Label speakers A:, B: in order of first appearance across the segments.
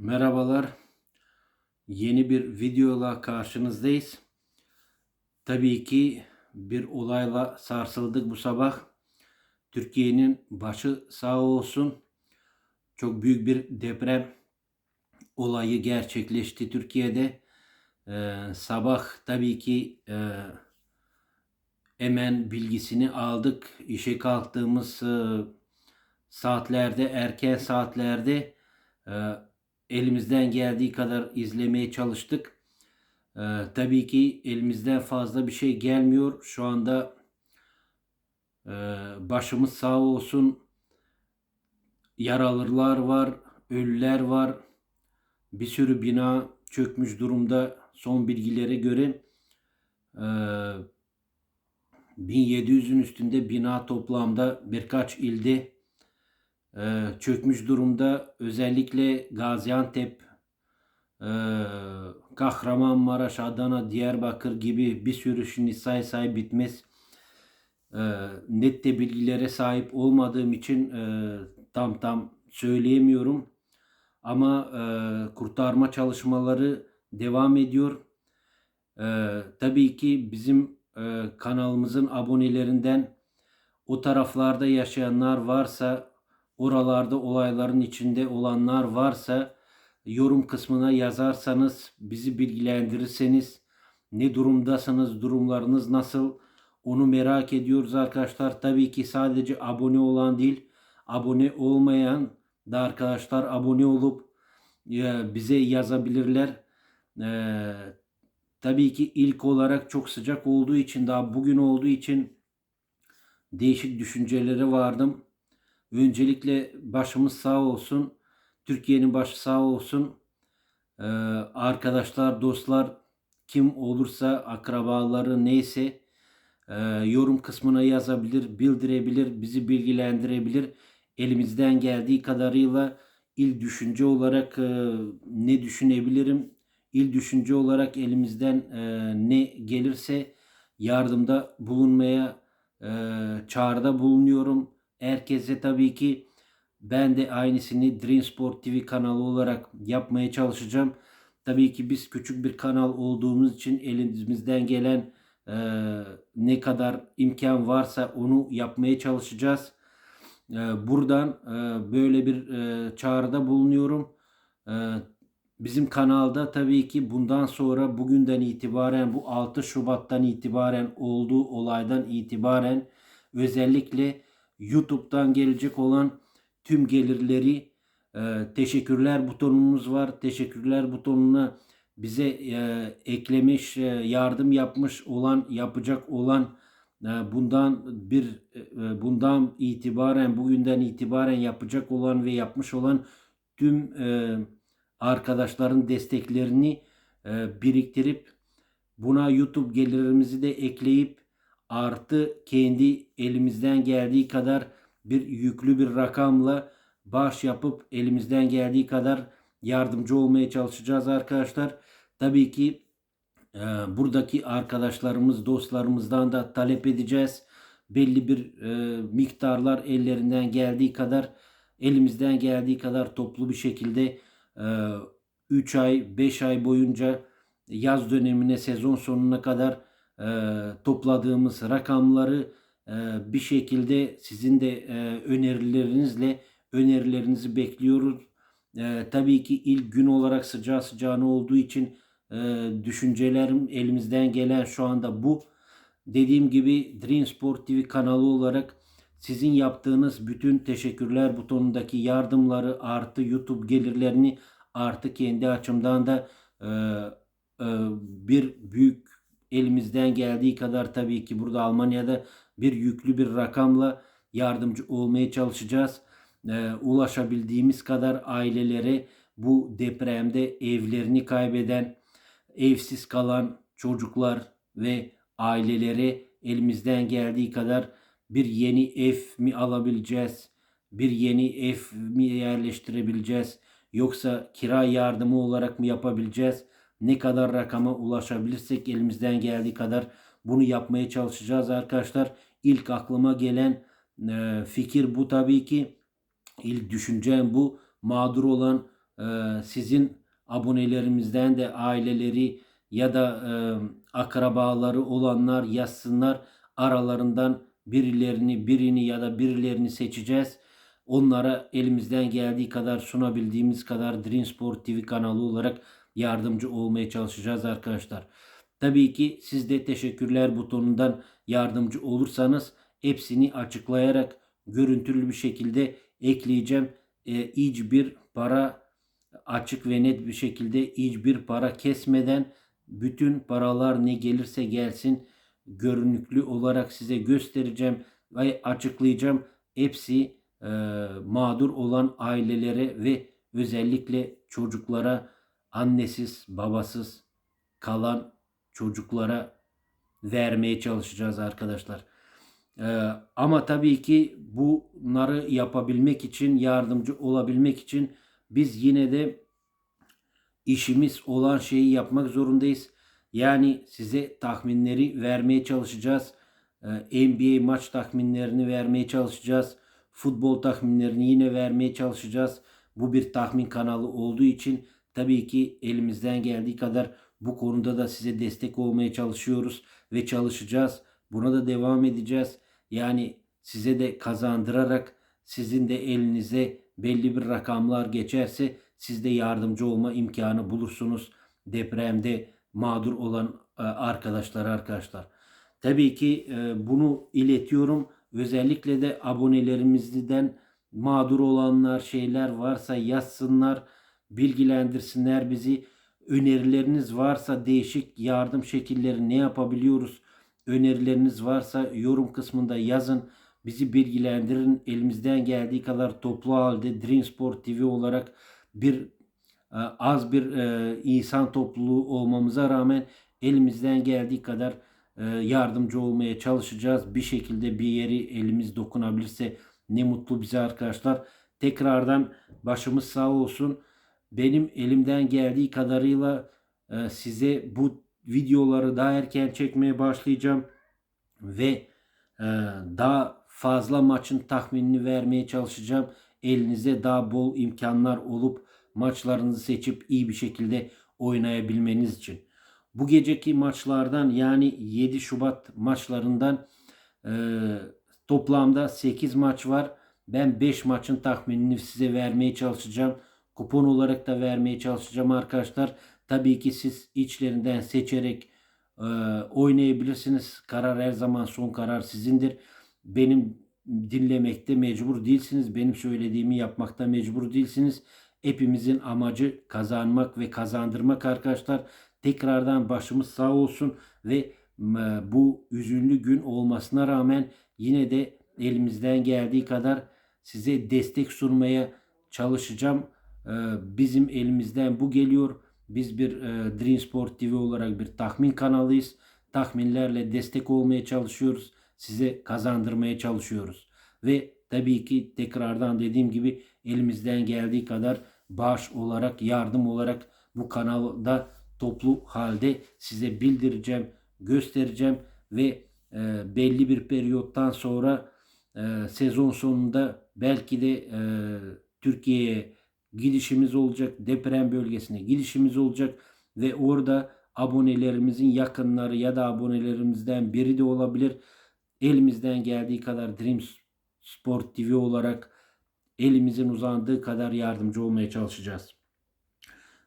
A: Merhabalar. Yeni bir videoyla karşınızdayız. Tabii ki bir olayla sarsıldık bu sabah. Türkiye'nin başı sağ olsun. Çok büyük bir deprem olayı gerçekleşti Türkiye'de. Ee, sabah tabii ki e, hemen bilgisini aldık. İşe kalktığımız e, saatlerde, erken saatlerde e, elimizden geldiği kadar izlemeye çalıştık. E, tabii ki elimizden fazla bir şey gelmiyor. Şu anda e, başımız sağ olsun. Yaralılar var, ölüler var. Bir sürü bina çökmüş durumda son bilgilere göre. E, 1700'ün üstünde bina toplamda birkaç ilde e, çökmüş durumda. Özellikle Gaziantep, e, Kahramanmaraş, Adana, Diyarbakır gibi bir sürü şimdi say say bitmez. E, net de bilgilere sahip olmadığım için tam tam söyleyemiyorum. Ama kurtarma çalışmaları devam ediyor. Tabii ki bizim kanalımızın abonelerinden o taraflarda yaşayanlar varsa, oralarda olayların içinde olanlar varsa yorum kısmına yazarsanız, bizi bilgilendirirseniz, ne durumdasınız, durumlarınız nasıl onu merak ediyoruz arkadaşlar. Tabii ki sadece abone olan değil, abone olmayan da arkadaşlar abone olup e, bize yazabilirler. Ee, tabii ki ilk olarak çok sıcak olduğu için daha bugün olduğu için değişik düşüncelere vardım. Öncelikle başımız sağ olsun. Türkiye'nin başı sağ olsun. Ee, arkadaşlar, dostlar kim olursa akrabaları neyse e, yorum kısmına yazabilir, bildirebilir, bizi bilgilendirebilir. Elimizden geldiği kadarıyla il düşünce olarak e, ne düşünebilirim? İl düşünce olarak elimizden e, ne gelirse yardımda bulunmaya e, çağrıda bulunuyorum. Herkese tabii ki ben de aynısını Dream Sport TV kanalı olarak yapmaya çalışacağım. Tabii ki biz küçük bir kanal olduğumuz için elimizden gelen e, ne kadar imkan varsa onu yapmaya çalışacağız. E, buradan e, böyle bir e, çağrıda bulunuyorum. E, bizim kanalda tabii ki bundan sonra bugünden itibaren bu 6 Şubat'tan itibaren olduğu olaydan itibaren özellikle YouTube'dan gelecek olan tüm gelirleri e, teşekkürler butonumuz var. Teşekkürler butonuna bize e, eklemiş, e, yardım yapmış olan, yapacak olan e, bundan bir e, bundan itibaren bugünden itibaren yapacak olan ve yapmış olan tüm e, arkadaşların desteklerini e, biriktirip buna YouTube gelirimizi de ekleyip artı kendi elimizden geldiği kadar bir yüklü bir rakamla bağış yapıp elimizden geldiği kadar yardımcı olmaya çalışacağız arkadaşlar. Tabii ki e, buradaki arkadaşlarımız, dostlarımızdan da talep edeceğiz. Belli bir e, miktarlar ellerinden geldiği kadar, elimizden geldiği kadar toplu bir şekilde e, 3 ay, 5 ay boyunca yaz dönemine, sezon sonuna kadar e, topladığımız rakamları e, bir şekilde sizin de e, önerilerinizle önerilerinizi bekliyoruz. E, tabii ki ilk gün olarak sıcağı sıcağına olduğu için düşüncelerim elimizden gelen şu anda bu. Dediğim gibi Dream Sport TV kanalı olarak sizin yaptığınız bütün teşekkürler butonundaki yardımları artı YouTube gelirlerini artı kendi açımdan da e, e, bir büyük elimizden geldiği kadar tabii ki burada Almanya'da bir yüklü bir rakamla yardımcı olmaya çalışacağız. E, ulaşabildiğimiz kadar ailelere bu depremde evlerini kaybeden, evsiz kalan çocuklar ve ailelere elimizden geldiği kadar bir yeni ev mi alabileceğiz? Bir yeni ev mi yerleştirebileceğiz? Yoksa kira yardımı olarak mı yapabileceğiz? Ne kadar rakama ulaşabilirsek elimizden geldiği kadar bunu yapmaya çalışacağız arkadaşlar. İlk aklıma gelen e, fikir bu tabii ki. İlk düşüncem bu. Mağdur olan e, sizin abonelerimizden de aileleri ya da e, akrabaları olanlar yazsınlar. Aralarından birilerini, birini ya da birilerini seçeceğiz. Onlara elimizden geldiği kadar sunabildiğimiz kadar Dream Sport TV kanalı olarak yardımcı olmaya çalışacağız arkadaşlar. Tabii ki siz de teşekkürler butonundan yardımcı olursanız hepsini açıklayarak görüntülü bir şekilde ekleyeceğim. E, hiçbir para açık ve net bir şekilde hiçbir para kesmeden bütün paralar ne gelirse gelsin görünüklü olarak size göstereceğim ve açıklayacağım. Hepsi e, mağdur olan ailelere ve özellikle çocuklara annesiz babasız kalan çocuklara vermeye çalışacağız arkadaşlar. Ee, ama tabii ki bunları yapabilmek için, yardımcı olabilmek için biz yine de işimiz olan şeyi yapmak zorundayız. Yani size tahminleri vermeye çalışacağız. Ee, NBA maç tahminlerini vermeye çalışacağız. Futbol tahminlerini yine vermeye çalışacağız. Bu bir tahmin kanalı olduğu için tabii ki elimizden geldiği kadar bu konuda da size destek olmaya çalışıyoruz ve çalışacağız. Buna da devam edeceğiz. Yani size de kazandırarak sizin de elinize belli bir rakamlar geçerse siz de yardımcı olma imkanı bulursunuz depremde mağdur olan e, arkadaşlar arkadaşlar. Tabii ki e, bunu iletiyorum. Özellikle de abonelerimizden mağdur olanlar şeyler varsa yazsınlar, bilgilendirsinler bizi. Önerileriniz varsa değişik yardım şekilleri ne yapabiliyoruz? Önerileriniz varsa yorum kısmında yazın. Bizi bilgilendirin. Elimizden geldiği kadar toplu halde Dream Sport TV olarak bir e, az bir e, insan topluluğu olmamıza rağmen elimizden geldiği kadar e, yardımcı olmaya çalışacağız. Bir şekilde bir yeri elimiz dokunabilirse ne mutlu bize arkadaşlar. Tekrardan başımız sağ olsun. Benim elimden geldiği kadarıyla size bu videoları daha erken çekmeye başlayacağım ve daha fazla maçın tahminini vermeye çalışacağım. Elinize daha bol imkanlar olup maçlarınızı seçip iyi bir şekilde oynayabilmeniz için. Bu geceki maçlardan yani 7 Şubat maçlarından e, toplamda 8 maç var. Ben 5 maçın tahminini size vermeye çalışacağım. Kupon olarak da vermeye çalışacağım arkadaşlar. Tabii ki siz içlerinden seçerek e, oynayabilirsiniz. Karar her zaman son karar sizindir. Benim dinlemekte mecbur değilsiniz. Benim söylediğimi yapmakta mecbur değilsiniz. Hepimizin amacı kazanmak ve kazandırmak arkadaşlar. Tekrardan başımız sağ olsun ve bu üzünlü gün olmasına rağmen yine de elimizden geldiği kadar size destek sunmaya çalışacağım. E, bizim elimizden bu geliyor. Biz bir e, Dream Sport TV olarak bir tahmin kanalıyız. Tahminlerle destek olmaya çalışıyoruz. Size kazandırmaya çalışıyoruz. Ve tabii ki tekrardan dediğim gibi elimizden geldiği kadar bağış olarak, yardım olarak bu kanalda toplu halde size bildireceğim, göstereceğim ve e, belli bir periyottan sonra e, sezon sonunda belki de e, Türkiye'ye gidişimiz olacak, deprem bölgesine gidişimiz olacak ve orada abonelerimizin yakınları ya da abonelerimizden biri de olabilir. Elimizden geldiği kadar Dream Sport TV olarak elimizin uzandığı kadar yardımcı olmaya çalışacağız.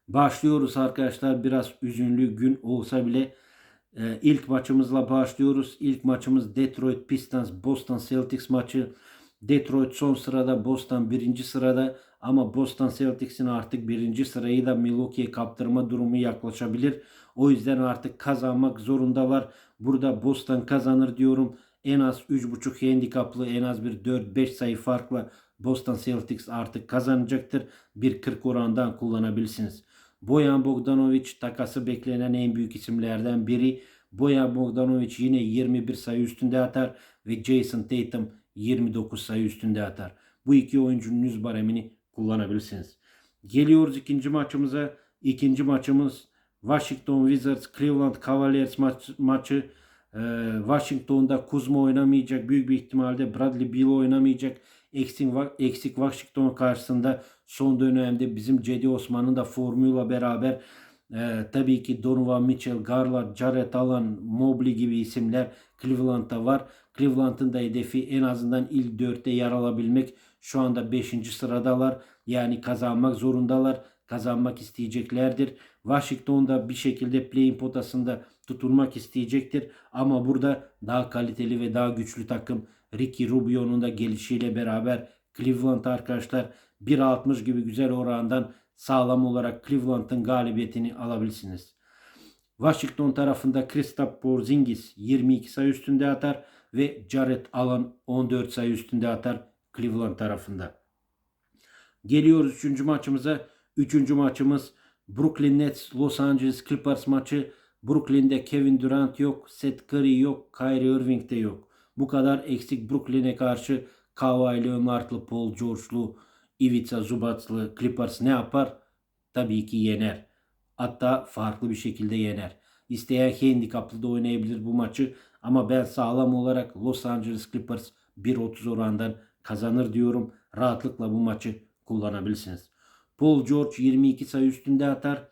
A: Başlıyoruz arkadaşlar. Biraz üzünlü gün olsa bile e, ilk maçımızla başlıyoruz. İlk maçımız Detroit Pistons Boston Celtics maçı. Detroit son sırada, Boston birinci sırada ama Boston Celtics'in artık birinci sırayı da Milwaukee'ye kaptırma durumu yaklaşabilir. O yüzden artık kazanmak zorundalar. Burada Boston kazanır diyorum. En az 3.5 handikaplı en az bir 4-5 sayı farkla Boston Celtics artık kazanacaktır. 1.40 orandan kullanabilirsiniz. Boyan Bogdanovic takası beklenen en büyük isimlerden biri. Boyan Bogdanovic yine 21 sayı üstünde atar ve Jason Tatum 29 sayı üstünde atar. Bu iki oyuncunun yüz baremini kullanabilirsiniz. Geliyoruz ikinci maçımıza. İkinci maçımız Washington Wizards Cleveland Cavaliers maç, maçı. Ee, Washington'da Kuzma oynamayacak. Büyük bir ihtimalle Bradley Beal oynamayacak. Eksik, eksik Washington karşısında son dönemde bizim Cedi Osman'ın da formuyla beraber e, tabii ki Donovan Mitchell, Garland, Jared Allen, Mobley gibi isimler Cleveland'da var. Cleveland'ın da hedefi en azından ilk dörtte yer alabilmek. Şu anda 5. sıradalar. Yani kazanmak zorundalar. Kazanmak isteyeceklerdir. Washington'da bir şekilde play-in potasında tutulmak isteyecektir. Ama burada daha kaliteli ve daha güçlü takım Ricky Rubio'nun da gelişiyle beraber Cleveland arkadaşlar 1.60 gibi güzel orandan sağlam olarak Cleveland'ın galibiyetini alabilirsiniz. Washington tarafında Kristaps Porzingis 22 sayı üstünde atar ve Jared Allen 14 sayı üstünde atar Cleveland tarafında. Geliyoruz 3. maçımıza. 3. maçımız Brooklyn Nets Los Angeles Clippers maçı. Brooklyn'de Kevin Durant yok, Seth Curry yok, Kyrie Irving de yok. Bu kadar eksik Brooklyn'e karşı Kawhi Leonard'lı, Paul George'lu, Ivica Zubac'lı Clippers ne yapar? Tabii ki yener. Hatta farklı bir şekilde yener. İsteyen handikaplı da oynayabilir bu maçı. Ama ben sağlam olarak Los Angeles Clippers 1.30 orandan kazanır diyorum. Rahatlıkla bu maçı kullanabilirsiniz. Paul George 22 sayı üstünde atar.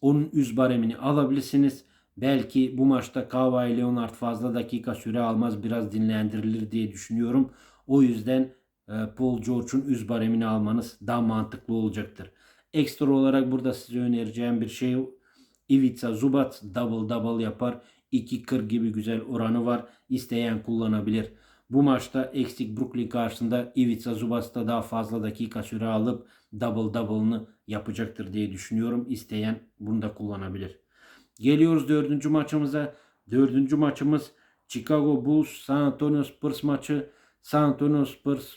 A: Onun üz baremini alabilirsiniz. Belki bu maçta Kawhi Leonard fazla dakika süre almaz biraz dinlendirilir diye düşünüyorum. O yüzden Paul George'un üz baremini almanız daha mantıklı olacaktır. Ekstra olarak burada size önereceğim bir şey Ivica Zubac double double yapar. 2.40 gibi güzel oranı var. İsteyen kullanabilir. Bu maçta eksik Brooklyn karşısında Ivica Zubac da daha fazla dakika süre alıp double double'ını yapacaktır diye düşünüyorum. İsteyen bunu da kullanabilir. Geliyoruz dördüncü maçımıza. Dördüncü maçımız Chicago Bulls San Antonio Spurs maçı. San Antonio Spurs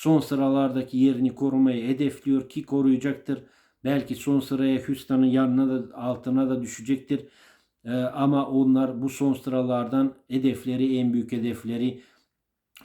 A: son sıralardaki yerini korumayı hedefliyor ki koruyacaktır. Belki son sıraya Houston'ın yanına da altına da düşecektir. Ee, ama onlar bu son sıralardan hedefleri en büyük hedefleri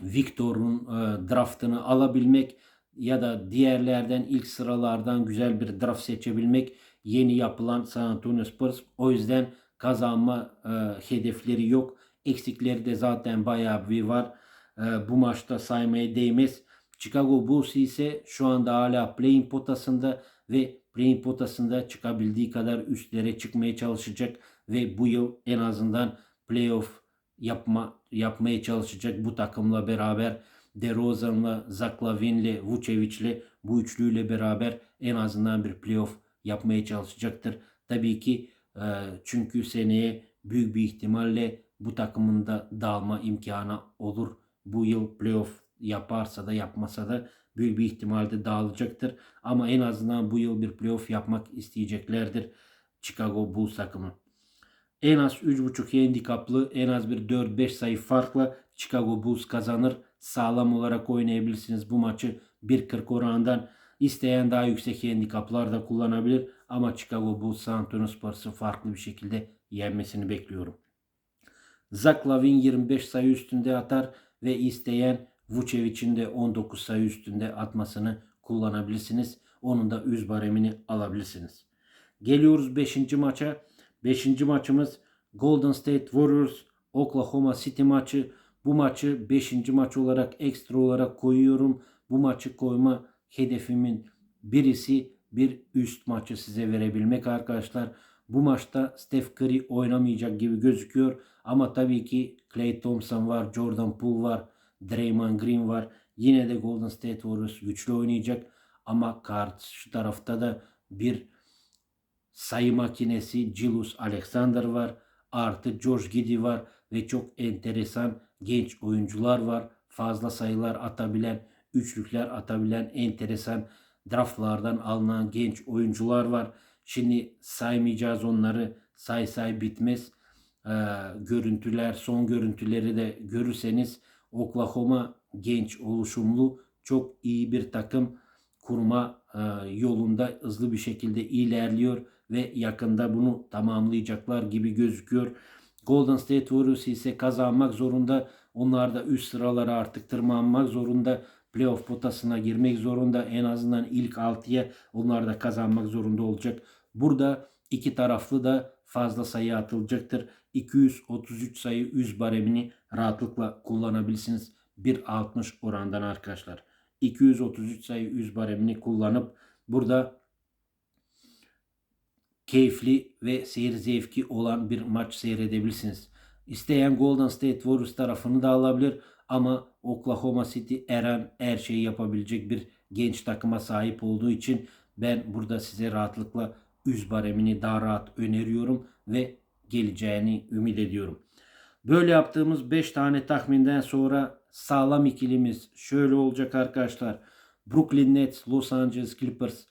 A: Victor'un e, draftını alabilmek ya da diğerlerden ilk sıralardan güzel bir draft seçebilmek yeni yapılan San Antonio Spurs. O yüzden kazanma e, hedefleri yok. Eksikleri de zaten bayağı bir var. E, bu maçta saymaya değmez. Chicago Bulls ise şu anda hala play-in potasında ve play-in potasında çıkabildiği kadar üstlere çıkmaya çalışacak ve bu yıl en azından playoff yapma yapmaya çalışacak bu takımla beraber DeRozan'la, Zach Lavin'le, Vucevic'le bu üçlüyle beraber en azından bir playoff yapmaya çalışacaktır. Tabii ki e, çünkü seneye büyük bir ihtimalle bu takımın da dağılma imkanı olur. Bu yıl playoff yaparsa da yapmasa da büyük bir ihtimalle dağılacaktır. Ama en azından bu yıl bir playoff yapmak isteyeceklerdir Chicago Bulls takımı. En az 3.5 handikaplı en az bir 4-5 sayı farkla Chicago Bulls kazanır. Sağlam olarak oynayabilirsiniz bu maçı 1.40 oranından. İsteyen daha yüksek handikaplar da kullanabilir. Ama Chicago Bulls San Antonio Spurs'ı farklı bir şekilde yenmesini bekliyorum. Zach Lavin 25 sayı üstünde atar ve isteyen Vucevic'in de 19 sayı üstünde atmasını kullanabilirsiniz. Onun da üz baremini alabilirsiniz. Geliyoruz 5. maça. 5. maçımız Golden State Warriors Oklahoma City maçı. Bu maçı 5. maç olarak ekstra olarak koyuyorum. Bu maçı koyma hedefimin birisi bir üst maçı size verebilmek arkadaşlar. Bu maçta Steph Curry oynamayacak gibi gözüküyor. Ama tabii ki Klay Thompson var, Jordan Poole var, Draymond Green var. Yine de Golden State Warriors güçlü oynayacak. Ama karşı tarafta da bir sayı makinesi Julius Alexander var. Artı George Giddy var ve çok enteresan genç oyuncular var. Fazla sayılar atabilen, üçlükler atabilen enteresan draftlardan alınan genç oyuncular var. Şimdi saymayacağız onları. Say say bitmez. Ee, görüntüler, son görüntüleri de görürseniz Oklahoma genç oluşumlu çok iyi bir takım kurma e, yolunda hızlı bir şekilde ilerliyor ve yakında bunu tamamlayacaklar gibi gözüküyor. Golden State Warriors ise kazanmak zorunda. Onlar da üst sıralara artık tırmanmak zorunda. Playoff potasına girmek zorunda. En azından ilk 6'ya onlar da kazanmak zorunda olacak. Burada iki taraflı da fazla sayı atılacaktır. 233 sayı 100 baremini rahatlıkla kullanabilirsiniz. 1.60 orandan arkadaşlar. 233 sayı 100 baremini kullanıp burada keyifli ve seyir zevki olan bir maç seyredebilirsiniz. İsteyen Golden State Warriors tarafını da alabilir ama Oklahoma City Eren her şeyi yapabilecek bir genç takıma sahip olduğu için ben burada size rahatlıkla 100 baremini daha rahat öneriyorum ve geleceğini ümit ediyorum. Böyle yaptığımız 5 tane tahminden sonra sağlam ikilimiz şöyle olacak arkadaşlar. Brooklyn Nets, Los Angeles Clippers.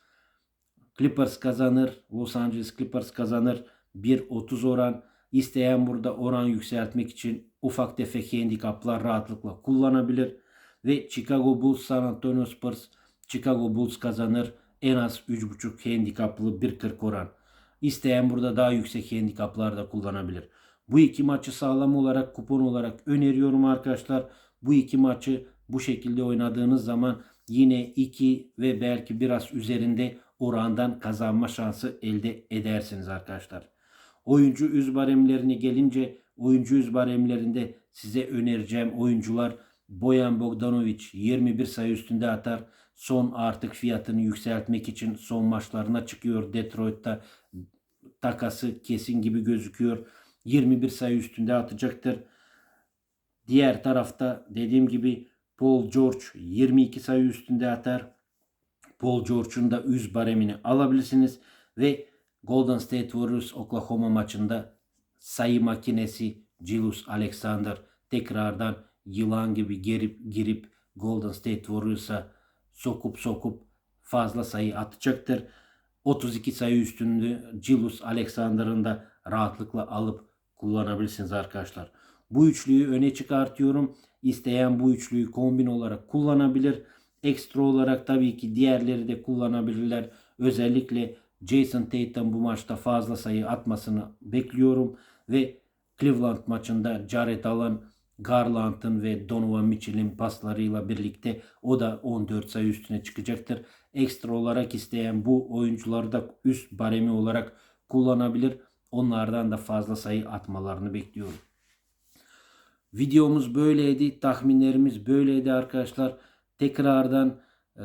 A: Clippers kazanır. Los Angeles Clippers kazanır. 1.30 oran. İsteyen burada oran yükseltmek için ufak tefek handikaplar rahatlıkla kullanabilir. Ve Chicago Bulls, San Antonio Spurs. Chicago Bulls kazanır. En az 3.5 handikaplı 1.40 oran. İsteyen burada daha yüksek handikaplar da kullanabilir. Bu iki maçı sağlam olarak kupon olarak öneriyorum arkadaşlar. Bu iki maçı bu şekilde oynadığınız zaman yine 2 ve belki biraz üzerinde orandan kazanma şansı elde edersiniz arkadaşlar. Oyuncu üz baremlerine gelince oyuncu üz baremlerinde size önereceğim oyuncular Boyan Bogdanovic 21 sayı üstünde atar. Son artık fiyatını yükseltmek için son maçlarına çıkıyor. Detroit'ta takası kesin gibi gözüküyor. 21 sayı üstünde atacaktır. Diğer tarafta dediğim gibi Paul George 22 sayı üstünde atar. Paul George'un da üz baremini alabilirsiniz ve Golden State Warriors Oklahoma maçında sayı makinesi Julius Alexander tekrardan yılan gibi girip girip Golden State Warriors'a sokup sokup fazla sayı atacaktır. 32 sayı üstünde Julius Alexander'ın da rahatlıkla alıp kullanabilirsiniz arkadaşlar. Bu üçlüyü öne çıkartıyorum. İsteyen bu üçlüyü kombin olarak kullanabilir. Ekstra olarak tabii ki diğerleri de kullanabilirler. Özellikle Jason Tatum bu maçta fazla sayı atmasını bekliyorum. Ve Cleveland maçında Jared Allen, Garland'ın ve Donovan Mitchell'in paslarıyla birlikte o da 14 sayı üstüne çıkacaktır. Ekstra olarak isteyen bu oyuncuları da üst baremi olarak kullanabilir. Onlardan da fazla sayı atmalarını bekliyorum. Videomuz böyleydi. Tahminlerimiz böyleydi arkadaşlar. Tekrardan e,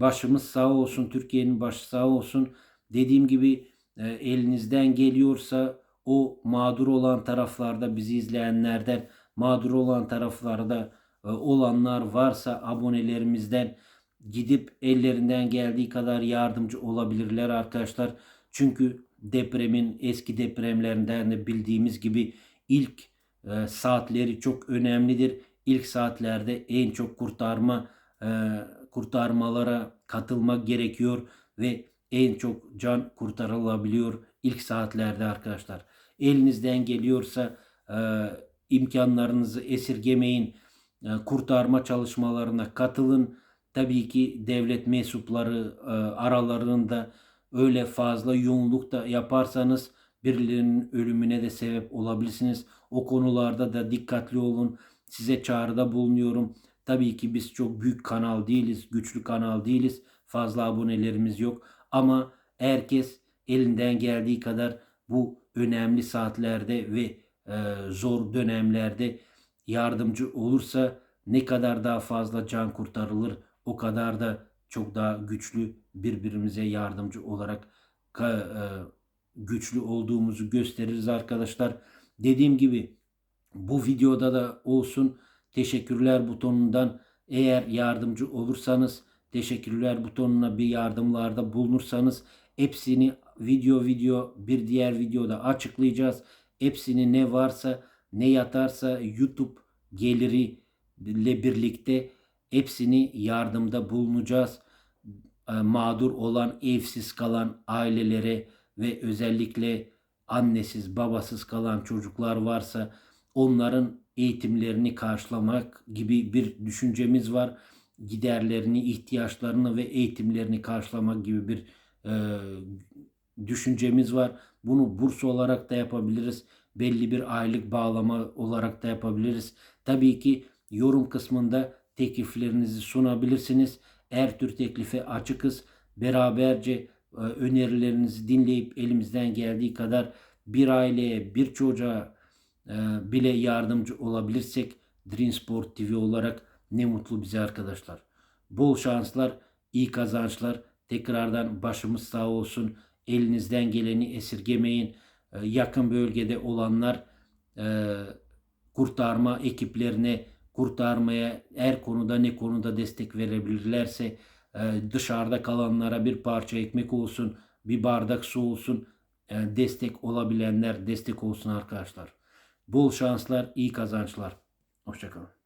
A: başımız sağ olsun. Türkiye'nin başı sağ olsun. Dediğim gibi e, elinizden geliyorsa o mağdur olan taraflarda bizi izleyenlerden mağdur olan taraflarda e, olanlar varsa abonelerimizden gidip ellerinden geldiği kadar yardımcı olabilirler arkadaşlar. Çünkü depremin eski depremlerinden de bildiğimiz gibi ilk e, saatleri çok önemlidir. İlk saatlerde en çok kurtarma e, kurtarmalara katılmak gerekiyor ve en çok can kurtarılabiliyor ilk saatlerde arkadaşlar. Elinizden geliyorsa imkanlarınızı esirgemeyin. E, kurtarma çalışmalarına katılın. Tabii ki devlet mensupları e, aralarında öyle fazla yoğunluk da yaparsanız birilerinin ölümüne de sebep olabilirsiniz. O konularda da dikkatli olun. Size çağrıda bulunuyorum. Tabii ki biz çok büyük kanal değiliz, güçlü kanal değiliz. Fazla abonelerimiz yok ama herkes elinden geldiği kadar bu önemli saatlerde ve zor dönemlerde yardımcı olursa ne kadar daha fazla can kurtarılır o kadar da çok daha güçlü birbirimize yardımcı olarak e, güçlü olduğumuzu gösteririz arkadaşlar. Dediğim gibi bu videoda da olsun teşekkürler butonundan eğer yardımcı olursanız teşekkürler butonuna bir yardımlarda bulunursanız hepsini video video bir diğer videoda açıklayacağız. Hepsini ne varsa ne yatarsa YouTube geliri ile birlikte hepsini yardımda bulunacağız. E, mağdur olan, evsiz kalan ailelere ve özellikle annesiz, babasız kalan çocuklar varsa onların eğitimlerini karşılamak gibi bir düşüncemiz var. Giderlerini, ihtiyaçlarını ve eğitimlerini karşılamak gibi bir e, düşüncemiz var. Bunu burs olarak da yapabiliriz. Belli bir aylık bağlama olarak da yapabiliriz. Tabii ki yorum kısmında tekliflerinizi sunabilirsiniz. Her tür teklife açıkız. Beraberce e, önerilerinizi dinleyip elimizden geldiği kadar bir aileye, bir çocuğa e, bile yardımcı olabilirsek Dream Sport TV olarak ne mutlu bize arkadaşlar. Bol şanslar, iyi kazançlar. Tekrardan başımız sağ olsun. Elinizden geleni esirgemeyin. E, yakın bölgede olanlar e, kurtarma ekiplerine kurtarmaya her konuda ne konuda destek verebilirlerse e, dışarıda kalanlara bir parça ekmek olsun, bir bardak su olsun e, destek olabilenler destek olsun arkadaşlar. Bol şanslar, iyi kazançlar. Hoşçakalın.